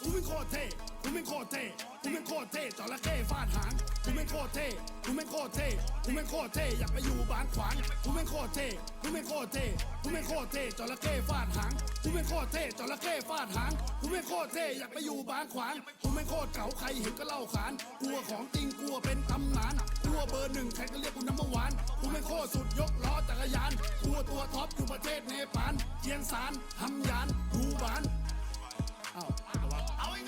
กูไม่งโคตรเท่กูไม่งโคตรเท่กูไม่งโคตรเท่จระเข้ฟาดหางกูไม่งโคตรเท่กูไม่งโคตรเท่กูไม่งโคตรเท่อยากไปอยู่บ้านขวางกูไม่งโคตรเท่กูไม่งโคตรเท่กูไม่งโคตรเท่จระเข้ฟาดหางกูไม่งโคตรเท่จระเข้ฟาดหางกูไม่งโคตรเท่อยากไปอยู่บ้านขวางกูไม่งโคตรเก๋าใครเห็นก็เล่าขานกลัวของจริงกลัวเป็นตำนานกลัวเบอร์หนึ่งใครก็เรียกกูน้ำมันหวานกูไม่งโคตรสุดยกล้อจักรยานกลัวตัวท็อปอยู่ประเทศเนปาลเจียงซานทำยานดูบานเอาเอา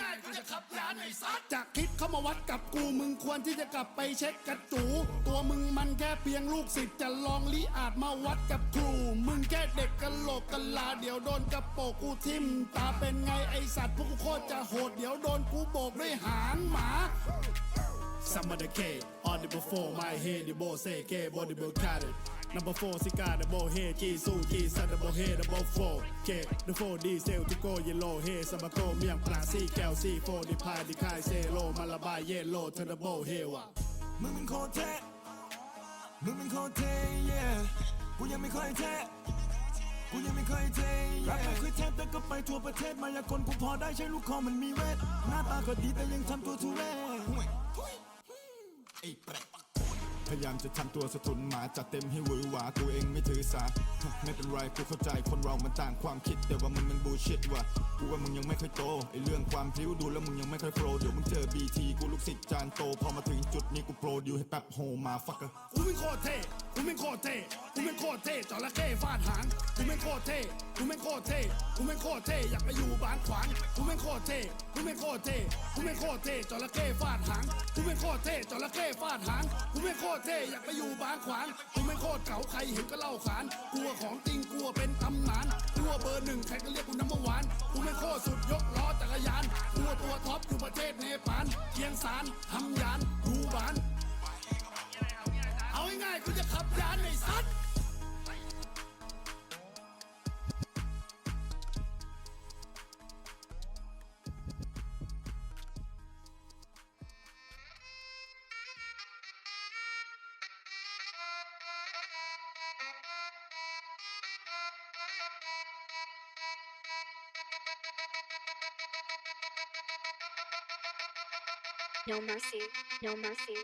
ง่ายๆกูจะขับยานไอ้ซัดจากคิดเข้ามาวัดกับกูมึงควรที่จะกลับไปเช็คกระจู ตัวมึงมันแค่เพียงลูกศิษย์จะลองลิอาจมาวัดกับครู มึงแค่เด็กกะโหลกกะลาเดี๋ยวโดนกระโปกกูทิ่มตาเป็นไงไอสัตว์พวกกูโคตรจะโหดเดี๋ยวโดนกูโบกด้วยหางหมา Some of the K, on the before my head, the boy say K, body bill cut it. Number four, cigar, the boy head, key, su, key, set the boy head, the boy four. K, the four D, sale to go yellow head, some of go, me and plan, C, Cal, C, four, the pie, the kai, say low, malabai, yellow, to the boy here, wa. มึงเป็นโคตรเท่มึงเป็นโคตรเท่ yeah กูยังไม่ค่อยเท่กูยังไม่ค่อยเท่ yeah รักไม่เคยเทพแต่ก็ไปทั่วประเทศมายากลกูพอได้ใช้ลูกคอมันมีเวท หน้าตาก็ดีแต่ยังทำตัวทุเรศ ไอ้แปลก พยายามจะทำตัวสะทุนหมาจัดเต็มให้หวือหวาตัวเองไม่ถือสา ไม่เป็นไรกูเข้าใจคนเรามันต่างความคิด แต่ว่ามึงมันบูชิดว่ะกูว่ามึงยังไม่ค่อยโตไอเรื่องความพริ้วดูแล้วมึงยังไม่ค่อยโปรเดี๋ยวมึงเจอบีทีกูลูกศิษย์จานโต พอมาถึงจุดนี้กูโปรดิวให้แป๊บโฮมาฟักเกอร์กูไม่งโคตรเท่กูไม่งโคตรเท่กูไม่งโคตรเท่จระเข้ฟาดหางกูไม่งโคตรเท่กูไม่งโคตรเท่กูไม่งโคตรเท่อยากไปอยู่บ้านขวางกูไม่งโคตรเท่กูไม่งโคตรเท่กูไม่งโคตรเท่จระเข้ฟาดหางกูไม่งโคตรเท่จระเข้ฟาดหางกูไม่งโคตรเท่อยากไปอยู่บ้านขวางกูไม่โคตรเก่าใครเห็นก็เล่าขานกลัวของจริงกลัวเป็นตำนานกลัวเบอร์หนึ่งใครก็เรียกกูน้ำมันหวานกูไม่โคตรสุดยกล้อจักรยานกลัวตัวท็อปอยู่ประเทศเนปาลเทียงสารทำยานรูบาน เอาง่ายๆกูจะขับยานไอ้สัตว์ No mercy, no mercy.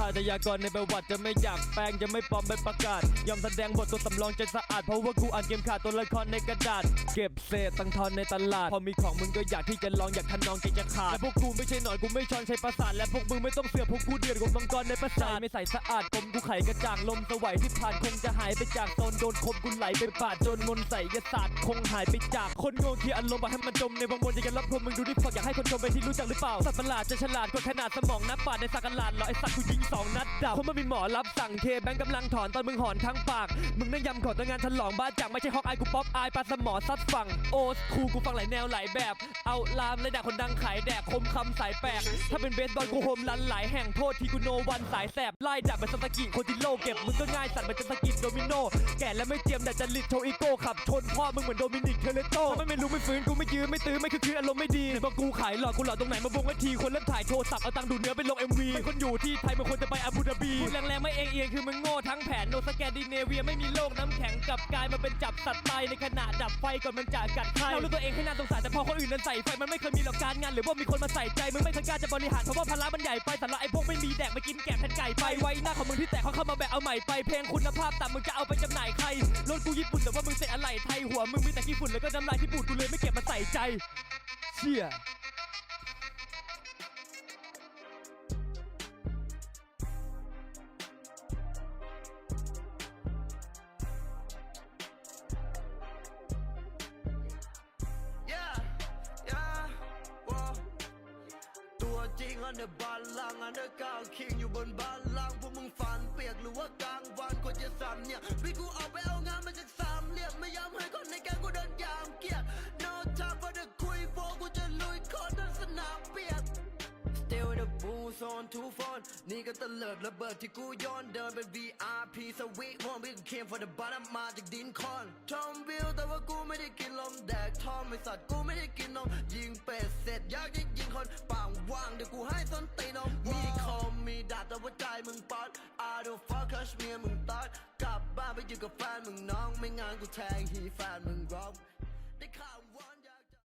อาชญากรในประวัติจะไม่อยากแปลงจะไม่ปลอมไม่ประกาศ ยอมแสดงบทตัวสำรองใจสะอาด เพราะว่ากูอ่านเกมขาดตัวละครในกระดาษ เก็บเศษตังทอนในตลาด พอมีของมึงก็อยากที่จะลองอยากทำนองเกงจะขาดและพวกกูไม่ใช่หนอนกูไม่ช้อนใช้ประสาทและพวกมึงไม่ต้องเสือกพวกกูเดือดกว่ามังกรในประสาทไม่ใส่สะอาดกลมกูไขกระจ่างลมสวัยที่ผ่านคงจะหายไปจากโซนโดนคมกูไหลไปปาดจนมนต์ใส่ยศาสตร์คงหายไปจากคนโง่ที่อารมณ์บอกให้มันจมในวังวนอยากจะรับพรมมึงดูดิฝักอยากให้คนชมไปนที่รู้จักหรือเปล่าสัตว์ประหลาดจะฉลาดกว่าขนาดสมองนับปาดในสักการาดเหรอไอสัตว์กูยิงสองนัดดับเพราะมันมีหมอรับสั่งเคแบงค์กำลังถอนตอนมึงหอนทั้งปาก มึงนั่งยำขอตัวงานฉลองบ้านจากไม่ใช่ฮอกอายกูป๊อปอายปลาสมอซัดฝั่งโอสคูกูฟังหลายแนวหลายแบบ เอาลามเลยด่าคนดังขายแดกคมคำสายแปลกถ้าเป็นเบสบอลกูโฮมรันหลายแห่งโทษทีกูโนวันสายแสบไล่ดับไปสตากิโคติโลเก็บมึงก็ง่ายสัตว์มันจะสกิดโดมิโนแก่แล้วไม่เจียมแต่จะลิดโชว์อีโก้ขับชนพ่อมึงเหมือนโดมินิกเทเลโตไม่ไม่รู้ไม่ฟื้นกูไม่ยื้อไม่ตื้อไม่คือคืออารมณ์ไม่ดีเห็นบอกกูขายหลอดกูหลอดตรงไหนมาบงไว้ทีคนเริ่มถ่ายโทรศัพท์เอาตังค์ดูเนื้อไปลง MV ไม่คนอยู่ที่ไทยมันควรจะไปอาบูดาบีพูดแรงๆไม่เองเอียงคือมึงโง่ทั้งแผนโนสแกนดิเนเวียไม่มีโลกน้ำแข็งกลับกลายมาเป็นจับสัตว์ตายในขณะดับไฟก่อนมันจะกัดใครเรารู้ตัวเองให้น่าสงสารแต่พอคนอื่นนั้นใส่ไฟมันไม่เคยมีหรอกการงาน หรือว่ามีคนมาใส่ใจมึงไม่เคยกล้าจะบริหารเพราะว่าภาระมันใหญ่ไปสำหรับไอ้พวกไม่มีแดกมากินแกะแผ่นไก่ไปไว้หน้าของมึงที่แตกเขาเข้ามาแบกเอาใหม่ไปเพลงคุณภาพต่ำมึงจะเอาไปจำหน่ายใครรถกูญี่ปุ่นแต่ว่ามึงเสร็จอะไรไทยหัวมึงมีแต่ขี้ฝุ่นแล้วก็น้ำลายที่ปูดกูเลยไม่เก็บมาใส่ใจเชี่ย อันเดบาลังอันเดอร์กาวคิงอยู่บนบาลังพวกมึงฝันเปียกหรือว่ากลางวันคนจะสั่นเนี่ยพี่กูเอา the booze on two phone นี่ก็ตะเลิดระเบิดที่กูย้อนเดินเป็น VIP สวีทวันวิ่ง came for the bottom มาจากดินคอนทอมวิวแต่ว่ากูไม่ได้กินลมแดกทอมไม่สัตว์กูไม่ได้กินนมยิงเป็ดเสร็จอยากจะยิงคนปางว่างเดี๋ยวกูให้ส้นตีนนมมีคอมมีดาบแต่ว่าใจมึงป๊อด I don't fuck คัชเมียมึงตอดกลับบ้านไปอยู่กับแฟนมึงน้องไม่งานกูแทงฮีแฟนมึงร